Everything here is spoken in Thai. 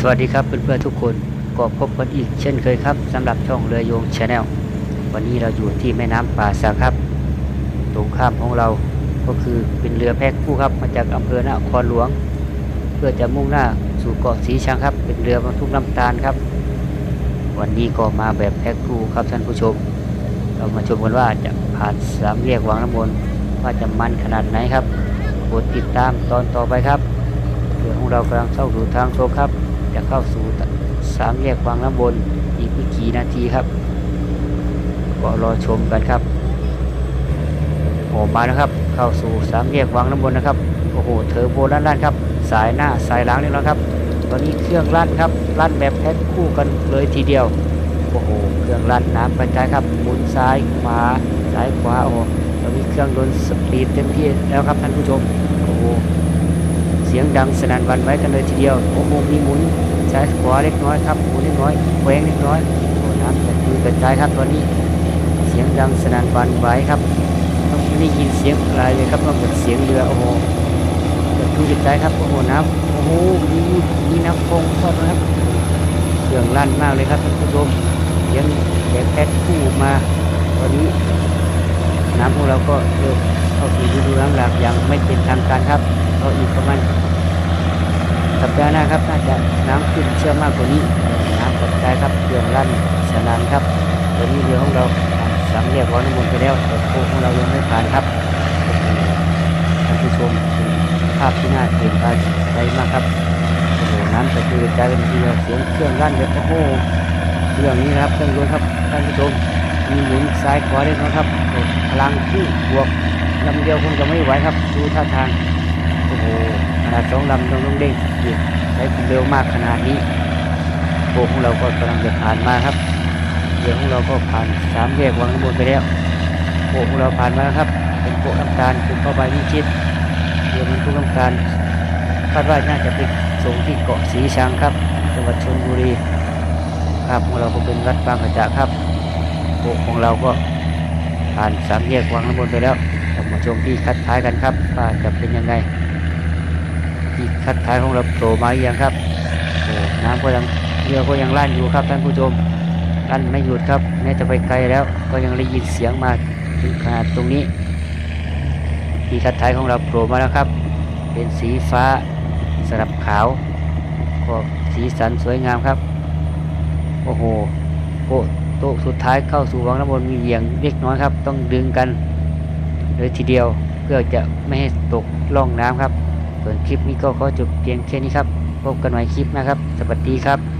สวัสดีครับเพื่อนๆทุกคนก็พบกันอีกเช่นเคยครับสำหรับช่องเรือโยงชาแนลวันนี้เราอยู่ที่แม่น้ำป่าสักครับ ตรงข้ามของเราก็คือเป็นเรือแพคู่ครับมาจากอำเภอนครหลวง เพื่อจะมุ่งหน้าสู่เกาะสีชังครับ เป็นเรือบรรทุกน้ำตาลครับ วันนี้ก็มาแบบแพ็คคู่ครับท่านผู้ชม เรามาชมกันว่าจะผ่านสามแยกวังน้ำมนต์ว่าจะมันขนาดไหนครับโปรดติดตามตอนต่อไปครับเรือของเรากำลังเข้าสู่ทางโค้งครับ จะเข้าสู่สามแยกวังน้ำบนอีกไม่กี่นาทีครับ ก็รอชมกันครับโอ้มานะครับ เข้าสู่สามแยกวังน้ำบนนะครับโอ้โหเทอร์โบลั่นลั่นครับ สายหน้าสายหลังนี่แล้วครับ ตอนนี้เครื่องลั่นครับลั่นแบบแพ็คคู่กันเลยทีเดียวโอ้โหเครื่องลั่นน้ำกระจายครับหมุนซ้ายขวาซ้ายขวาโอ้ตอนนี้เครื่องโดนสปีดเต็มที่แล้วครับท่านผู้ชม ดังสนั่นวันไหวกันเลยทีเดียวโอ้โหมีหมุนซ้ายขวาเล็กน้อยครับหมุนเล็กน้อยแหวงเล็กน้อยโอ้น้ำกระจุยกระจายครับตอนนี้ เสียงดังสนั่นวันไหวครับต้องไม่ได้ยินเสียงอะไรเลยครับนอกจากเสียงเรือโอ้โหกระจุยกระจายครับโอ้โหน้ำโอ้โหมีมีน้ำคงทอดนะครับเครื่องลั่นมากเลยครับท่านผู้ชมเสียงแบกแพ็คคู่มาตอนนี้น้ำของเราก็เริ่มเข้าสู่ฤดูน้ำหลากอย่างไม่เป็นทางการครับก็อีกประมาณ สัปดาห์หน้าครับน่าจะน้ำขึ้นเชื่อมากกว่านี้น้ำกระจครับเครื่องลั่นสนานครับตอนนี้เรือของเราผ่านสามแยกร้อนน้ำมนไปแล้วแต่โค้งของเรายังไม่ผ่านครับท่านผู้ชมภาพที่น่าตื่นตาใจมากครับโอ้โหน้ำกระจายกระจายกันทีเดียวเสียงเครื่องลั่นเลยโอ้โหเรื่องนี้นะครับเครื่องยนต์ครับท่านผู้ชมมีหมุนซ้ายขวาเล็กน้อยครับพลังที่บวกลำเดียวคงจะไม่ไหวครับดูท่าทางโอ้โห นาดสองลำต้องต้องเด้งอีกใช้ความเร็วมากขนาดนี้โบกของเราก็กำลังจะผ่านมาครับเรือของเราก็ผ่านสามแยกวังน้ำมนไปแล้วโบกของเราผ่านมาแล้วครับ เป็นโบกน้ำตาลเป็นเข้าไปวิชิตเรือมันทุกน้ำตาลคาดว่าน่าจะไปส่งที่เกาะสีชังครับจังหวัดชลบุรีครับของเราก็เป็นวัดบางกระจากครับโบกของเราก็ผ่านสามแยกวังน้ำมนไปแล้วมาชมที่คัดท้ายกันครับว่าจะเป็นยังไง คัดท้ายของเราโผล่มาอยังครับโอ้น้ำก็ยังเรือก็ยังลั่นอยู่ครับท่านผู้ชมลั่นไม่หยุดครับแม้จะไปไกลแล้วก็ยังได้ยินเสียงมาถึงขนาดตรงนี้ที่คัดท้ายของเราโผล่มาแล้วครับ เป็นสีฟ้าสลับขาวก็สีสันสวยงามครับ โอ้โหโอ้โต๊ะสุดท้ายเข้าสู่วังน้ำมนมีเหวี่ยงเล็กน้อยครับ ต้องดึงกันเลยทีเดียวเพื่อจะไม่ให้ตกล่องน้ำครับ ส่วนคลิปนี้ก็ขอจบเพียงแค่นี้ครับ พบกันใหม่คลิปนะครับ สวัสดีครับ